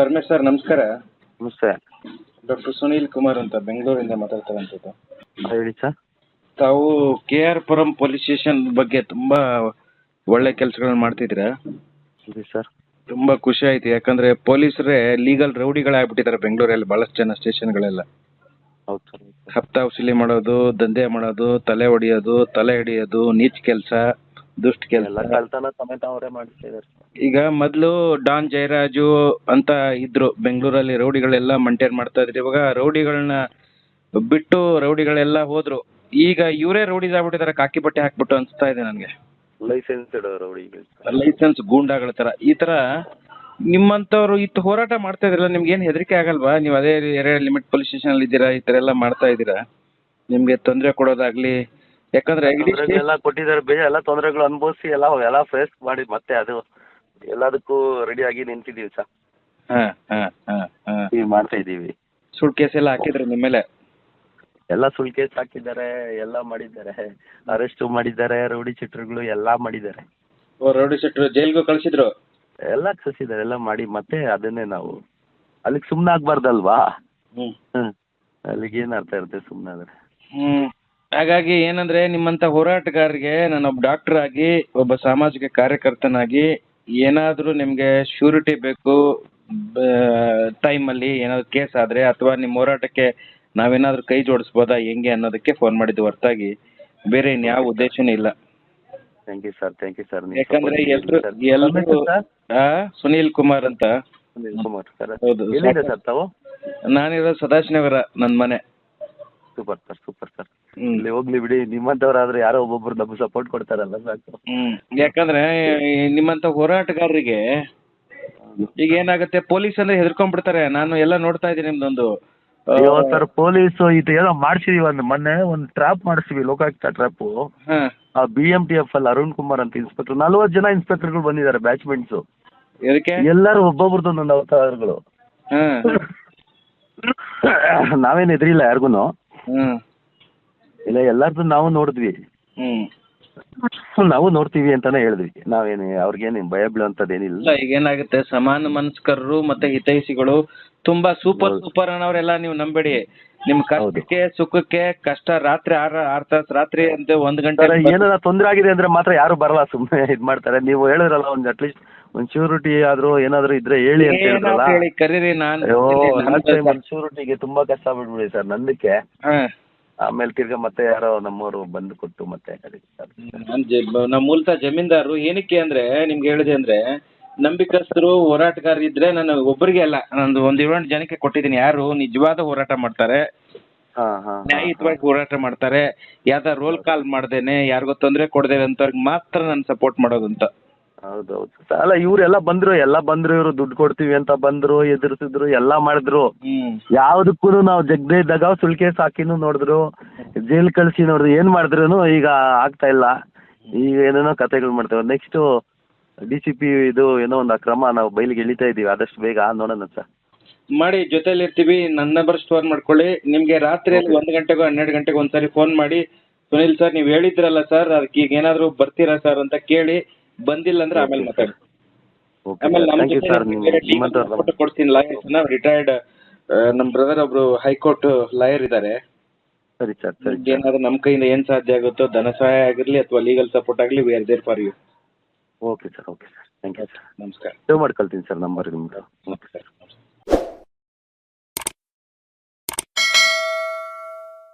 Paramesh sir ನಮಸ್ಕಾರ. ನಮಸ್ತೆ. Doctor Sunil Kumar ಅಂತ ಬೆಂಗಳೂರಿಂದ ಮಾತಾಡ್ತಾರಂಥದ್ದು ಹೇಳಿ ಸರ್. ತಾವು K R Puram police station ಬಗ್ಗೆ ತುಂಬಾ ಒಳ್ಳೆ ಕೆಲಸಗಳನ್ನ ಮಾಡ್ತಿದ್ದೀರಾ? ಸರ್. ತುಂಬಾ ಖುಷಿ ಆಯ್ತು. ಯಾಕಂದ್ರೆ ಪೊಲೀಸರೇ ಲೀಗಲ್ ರೌಡಿಗಳಾಗ್ಬಿಟ್ಟಿದ್ದಾರೆ ಬೆಂಗಳೂರಲ್ಲಿ ಭಾಳಷ್ಟು ಜನ ಸ್ಟೇಷನ್ಗಳೆಲ್ಲ. ಹೌದು ಸರ್ ಹಪ್ತಾ ವಸೂಲಿ ಮಾಡೋದು ದಂಧೆ ಮಾಡೋದು ತಲೆ ಹೊಡೆಯೋದು ತಲೆ ಹಿಡಿಯೋದು ನೀಚ್ ಕೆಲಸ. ದುಷ್ಟ ಎಲ್ಲ ಕೆಲಸ ಕಳ್ತನ ಸಮೇತ ಅವರೇ ಮಾಡ್ತಾ ಇದ್ದಾರೆ ಸರ್ ಈಗ ಮೊದಲು ಡಾನ್ ಜಯರಾಜು ಅಂತ ಇದ್ರು ಬೆಂಗಳೂರಲ್ಲಿ ರೌಡಿಗಳೆಲ್ಲ ಮಂಟೇನ್ ಮಾಡ್ತಾ ಇದ್ರು. ಇವಾಗ ರೌಡಿಗಳನ್ನ ಬಿಟ್ಟು ರೌಡಿಗಳೆಲ್ಲ ಹೋದ್ರು. ಈಗ ಇವರೇ ರೌಡೀಸ್ ಆಗ್ಬಿಟ್ಟಿದ್ದಾರೆ ಕಾಕಿ ಬಟ್ಟೆ ಹಾಕ್ಬಿಟ್ಟು ಅನ್ಸ್ತಾ ಇದೆ ನನಗೆ. ಲೈಸೆನ್ಸ್ ರೌಡಿಗಳು. ಲೈಸೆನ್ಸ್ ಗೂಂಡಾಗಳ ತರ. ಈ ತರ ನಿಮ್ಮಂಥವ್ರು ಇತ್ತು ಹೋರಾಟ ಮಾಡ್ತಾ ಇದ್ರಲ್ಲ ನಿಮ್ಗೆ ಏನು ಹೆದರಿಕೆ ಆಗಲ್ವಾ? ನೀವು ಅದೇ ಏರಿಯಾ ಲಿಮಿಟ್ ಪೊಲೀಸ್ ಸ್ಟೇಷನ್ ಅಲ್ಲಿ ಇದ್ದೀರಾ ಈ ತರ ಎಲ್ಲ ಮಾಡ್ತಾ ಇದ್ದೀರಾ? ನಿಮ್ಗೆ ತೊಂದರೆ ಕೊಡೋದಾಗ್ಲಿ ಯಾಕಂದ್ರೆ ಎಲ್ಲ ಕೊಟ್ಟಿದ್ದಾರೆ ಬೇರೆ ಎಲ್ಲ ತೊಂದರೆಗಳು ಅನುಭವಿಸಿ ಎಲ್ಲ ಎಲ್ಲ ಫೇಸ್ ಮಾಡಿ ಮತ್ತೆ ಅದು ಎಲ್ಲದಕ್ಕೂ ರೆಡಿ ಆಗಿ ನಿಂತಿದ್ದೀವಿ ಸರ್. ಹಾ ಹಾ ಹಾ ಹಾ. ಈಗ ಮಾಡ್ತಾ ಇದ್ದೀವಿ. ಸುಳ್ಳು ಕೇಸ್ ಎಲ್ಲ ಹಾಕಿದ್ರು ನಿಮ್ಮ ಮೇಲೆ? ಎಲ್ಲ ಸುಳ್ ಕೇಸ್ ಹಾಕಿದ್ದಾರೆ ಎಲ್ಲ ಮಾಡಿದ್ದಾರೆ. ಅರೆಸ್ಟು ಮಾಡಿದ್ದಾರೆ ರೌಡಿ ಚಿತ್ರಗಳು ಎಲ್ಲ ಮಾಡಿದ್ದಾರೆ. ಓ ರೌಡಿ ಶೆಟ್ರು ಜೈಲ್ಗೂ ಕಳಿಸಿದ್ರು? ಎಲ್ಲ ಕಳಿಸಿದ್ದಾರೆ ಎಲ್ಲ ಮಾಡಿ ಮತ್ತೆ ಅದನ್ನೇ ನಾವು ಅಲ್ಲಿಗೆ ಸುಮ್ಮನೆ ಆಗ್ಬಾರ್ದಲ್ವಾ? ಅಲ್ಲಿಗೆ ಏನು ಅರ್ಥ ಇರುತ್ತೆ ಸುಮ್ಮನೆ ಆದರೆ? ಹ್ಮ್. ಹಾಗಾಗಿ ಏನಂದ್ರೆ ನಿಮ್ಮಂತ ಹೋರಾಟಗಾರರಿಗೆ ನಾನೊಬ್ಬ ಡಾಕ್ಟರ್ ಆಗಿ ಒಬ್ಬ ಸಾಮಾಜಿಕ ಕಾರ್ಯಕರ್ತನಾಗಿ ಏನಾದರೂ ನಿಮಗೆ ಶ್ಯೂರಿಟಿ ಬೇಕು ಟೈಮಲ್ಲಿ ಏನಾದ್ರು ಕೇಸ್ ಆದ್ರೆ ಅಥವಾ ನಿಮ್ಮ ಹೋರಾಟಕ್ಕೆ ನಾವೇನಾದ್ರೂ ಕೈ ಜೋಡಿಸ್ಬೋದಾ ಹೆಂಗೆ ಅನ್ನೋದಕ್ಕೆ ಫೋನ್ ಮಾಡಿದ್ದು ಹೊರತಾಗಿ ಬೇರೆ ಇನ್ಯಾವ ಉದ್ದೇಶನೂ ಇಲ್ಲ. Thank you sir thank you sir ಯಾಕಂದ್ರೆ ಸುನೀಲ್ ಕುಮಾರ್ ಅಂತ. ಕುಮಾರ್ ಸರ್ ಹೌದು. ಎಲ್ಲಿದೆ ಸರ್ ತಾವು? ನಾನಿರೋ ಸದಾಶಿವನಗರ ನನ್ನ ಮನೆ. ಸೂಪರ್ ಸರ್ ಸೂಪರ್ ಸರ್ ಇಲ್ಲಿ ಹೋಗ್ಲಿ ಬಿಡಿ ನಿಮ್ಮಂಥವ್ರಾದ್ರೆ ಯಾರೋ ಒಬ್ಬೊಬ್ರು ನಮ್ಗೆ ಸಪೋರ್ಟ್ ಕೊಡ್ತಾರಲ್ಲ ಸಾಕು. ಹ್ಮ್. ಯಾಕಂದ್ರೆ ಈ ನಿಮ್ಮಂತ ಹೋರಾಟಗಾರರಿಗೆ ಈಗ ಏನಾಗುತ್ತೆ ಪೊಲೀಸ್ ಅಂದ್ರೆ ಹೆದರ್ಕೊಂಡ್ಬಿಡ್ತಾರೆ. ನಾನು ಎಲ್ಲ ನೋಡ್ತಾ ಇದ್ದೀನಿ ನಿಮ್ದೊಂದು ಆ, ಅಯ್ಯೋ ಸರ್ ಪೊಲೀಸು ಇದು ಏನೋ ಮಾಡ್ಸಿದೀವಿ ಒಂದು ಮೊನ್ನೆ ಒಂದು ಟ್ರಾಪ್ ಮಾಡಿಸ್ತೀವಿ ಲೋಕಾಯುಕ್ತ ಟ್ರಾಪ್. ಹಾ, ಆ ಬಿ ಎಂ ಟಿ ಎಫ್ ಅಲ್ಲಿ ಅರುಣ್ ಕುಮಾರ್ ಅಂತ ಇನ್ಸ್ಪೆಕ್ಟರ್ ನಲ್ವತ್ತು ಜನ ಇನ್ಸ್ಪೆಕ್ಟರ್ಗಳು ಬಂದಿದ್ದಾರೆ ಬ್ಯಾಚ್ಮೆಂಟ್ಸ್. ಎದಕ್ಕೆ? ಎಲ್ಲರೂ ಒಬ್ಬೊಬ್ರದ್ದು ಒಂದೊಂದು ಅವತಾರಗಳು ಹಾ, ನಾವೇನು ಎದ್ರಿಲ್ಲ ಯಾರಿಗೂ ಹ್ಮ್. ಇಲ್ಲ ಎಲ್ಲರದ್ದು ನಾವು ನೋಡಿದ್ವಿ. ಹ್ಮ್. ನಾವು ನೋಡ್ತೀವಿ ಅಂತಾನೆ ಹೇಳಿದ್ವಿ. ನಾವೇನು ಅವ್ರಿಗೇನು ಭಯ ಬೀಳುವಂತದ್ದೇನಿಲ್ಲ ಏನಿಲ್ಲ ಇಲ್ಲ ಈಗ ಏನಾಗುತ್ತೆ ಸಮಾನ ಮನಸ್ಕರರು ಮತ್ತೆ ಹಿತೈಷಿಗಳು ತುಂಬಾ ಸೂಪರ್. ಸೂಪರ್ ಅನ್ನೋರೆಲ್ಲ ನೀವು ನಂಬೇಡಿ. ನಿಮ್ ಕಷ್ಟಕ್ಕೆ ಸುಖಕ್ಕೆ ಕಷ್ಟ ರಾತ್ರಿ ಆರ ಆರ್ ತಾಸು ರಾತ್ರಿ ಅಂತ ಒಂದ್ ಗಂಟೆ ಸರ್ ಏನಾರ ತೊಂದರೆ ಆಗಿದೆ ಅಂದ್ರೆ ಮಾತ್ರ ಯಾರು ಬರಲ್ಲ ಸುಮ್ಮನೆ ಇದ್ ಮಾಡ್ತಾರೆ. ನೀವು ಹೇಳಿದ್ರಲ್ಲ ಒಂದು ಅಟ್ಲೀಸ್ಟ್ ಒಂದು ಶ್ಯೂರಿಟಿ ಆದ್ರೂ ಏನಾದ್ರು ಇದ್ರೆ ಹೇಳಿ ಅಂತ ಹೇಳಿದ್ರಲ್ಲ. ಹೇಳಿ ಕರೀರಿ ನಾನು ಅಯ್ಯೋ ಲಾಸ್ಟ್ ಟೈಮ್ ನಮ್ದು- ಶ್ಯೂರಿಟಿಗೆ ತುಂಬಾ ಕಷ್ಟ ಬಿಡ್ಬಿಡಿ ಸರ್ ನಂದಕ್ಕೆ ಆಮೇಲೆ ತಿರ್ಗ ಮತ್ತೆ ಯಾರೋ ನಮ್ಮವರು ಬಂದು ಕೊಟ್ಟು ಮತ್ತೆ ನಾನ್ ಜ- ನಮ್ಮ ಮೂಲತ ಜಮೀನ್ದಾರರು ಏನಕ್ಕೆ ಅಂದ್ರೆ ನಿಮ್ಗೆ ಹೇಳಿದೆ ಅಂದ್ರೆ ನಂಬಿಕಸ್ಥರು ಹೋರಾಟಗಾರರು ಇದ್ರೆ ನಾನು ಒಬ್ಬರಿಗೆ ಅಲ್ಲ ನಂದು ಒಂದ್ ಏಳೆಂಟು ಜನಕ್ಕೆ ಕೊಟ್ಟಿದ್ದೀನಿ. ಯಾರು ನಿಜವಾದ ಹೋರಾಟ ಮಾಡ್ತಾರೆ ನ್ಯಾಯಯುತವಾಗಿ ಹೋರಾಟ ಮಾಡ್ತಾರೆ ಯಾವ್ದಾರ ರೋಲ್ ಕಾಲ್ ಮಾಡ್ದೇನೆ ಯಾರಿಗೋ ತೊಂದರೆ ಕೊಡ್ದೇನೆ ಅಂತವ್ರಿಗೆ ಮಾತ್ರ ನಾನು ಸಪೋರ್ಟ್ ಮಾಡೋದು ಅಂತ ಹೌದೌದು ಸರ್ ಅಲ್ಲ ಇವರೆಲ್ಲ ಬಂದ್ರು ಎಲ್ಲ ಬಂದ್ರು ಇವ್ರು ದುಡ್ಡು ಕೊಡ್ತೀವಿ ಅಂತ ಬಂದ್ರು ಎದುರಿಸಿದ್ರು ಎಲ್ಲ ಮಾಡಿದ್ರು. ಯಾವ್ದಕ್ಕೂ ನಾವು ಜಗ್ದೇ ಇದ್ದಾಗ ಸುಳ್ ಕೇಸ್ ಹಾಕಿನೂ ನೋಡಿದ್ರು ಜೈಲ್ ಕಳಿಸಿ ನೋಡಿದ್ರು ಏನು ಮಾಡಿದ್ರು ಈಗ ಆಗ್ತಾ ಇಲ್ಲ. ಈಗ ಏನೇನೋ ಕಥೆಗಳು ಮಾಡ್ತೇವೆ. ನೆಕ್ಸ್ಟು ಡಿ ಸಿ ಪಿ ಇದು ಏನೋ ಒಂದು ಅಕ್ರಮ ನಾವು ಬಯಲಿಗೆ ಎಳಿತಾ ಇದ್ದೀವಿ ಆದಷ್ಟು ಬೇಗ ನೋಡೋಣ ಸರ್ ಮಾಡಿ ಜೊತೆಲಿ ಇರ್ತೀವಿ ನನ್ನ ನಂಬರ್ ಸ್ಟೋರ್ ಮಾಡ್ಕೊಳ್ಳಿ. ನಿಮ್ಗೆ ರಾತ್ರಿಯಲ್ಲಿ ಒಂದು ಗಂಟೆಗೋ ಹನ್ನೆರಡು ಗಂಟೆಗೆ ಒಂದ್ಸರಿ ಫೋನ್ ಮಾಡಿ. ಸುನಿಲ್ ಸರ್ ನೀವು ಹೇಳಿದ್ರಲ್ಲ ಸರ್ ಅದಕ್ಕೆ ಈಗ ಏನಾದ್ರು ಬರ್ತೀರಾ ಸರ್ ಅಂತ ಕೇಳಿ. ಬಂದಿಲ್ಲ ಅಂದ್ರೆ ಆಮೇಲೆ ಮಾತಾಡಿ ಆಮೇಲೆ ನಮ್ಮ ಜೊತೆ ಕೊಡ್ತೀನಿ ಲಾಯರ್ಸ್ನ ರಿಟೈರ್ಡ್ ನಮ್ಮ ಬ್ರದರ್ ಒಬ್ರು ಹೈಕೋರ್ಟ್ ಲಾಯರ್ ಇದ್ದಾರೆ. ಸರಿ ಸರ್ ಸರಿ ಏನಾದ್ರು ನಮ್ಮ ಕೈಯಿಂದ ಏನ್ ಸಾಧ್ಯ ಆಗುತ್ತೋ ಧನ ಸಹಾಯ ಆಗಿರ್ಲಿ ಅಥವಾ ಲೀಗಲ್ ಸಪೋರ್ಟ್ ಆಗಲಿ we are there for you okay sir okay sir thank you sir ನಮಸ್ಕಾರ. ಸೇವ್ ಮಾಡ್ಕೊಳ್ತೀನಿ ಸರ್ ನಂಬರ್ ಸರ್